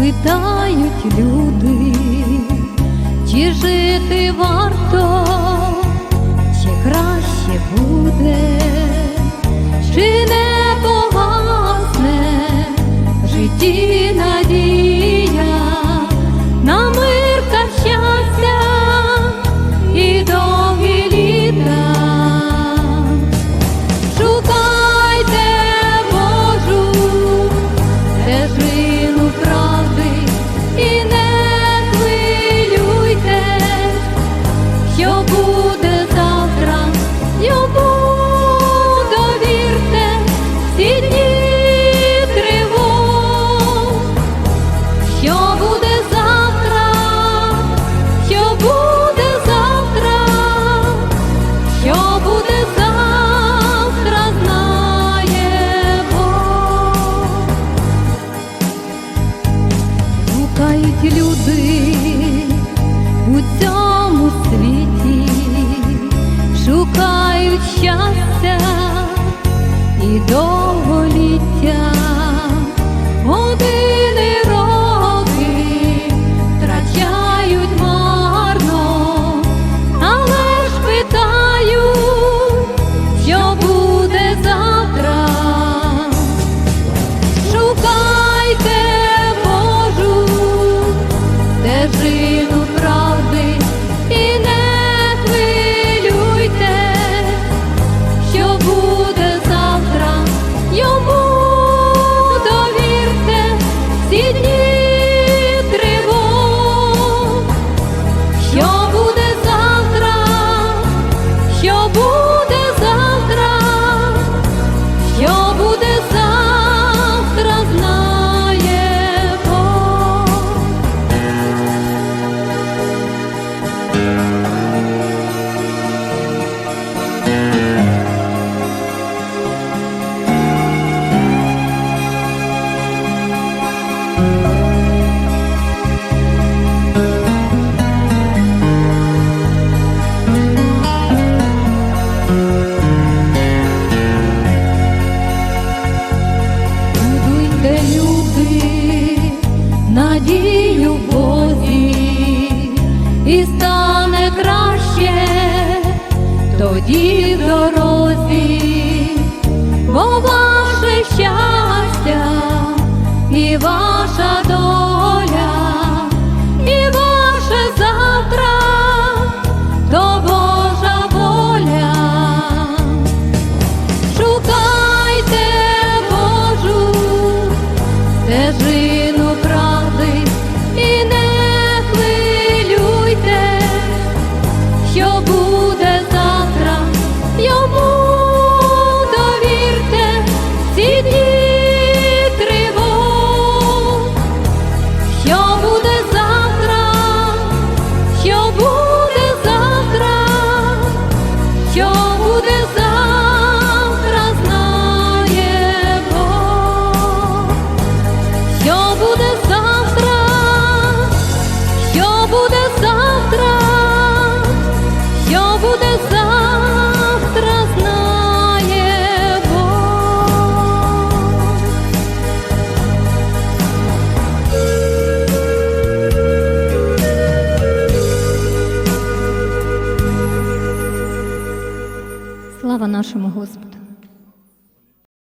питають люди, чи жити варто. до. тоді любові і стане краще, тоді в дорозі, бо ваше щастя і ваша доля. нашому Господу.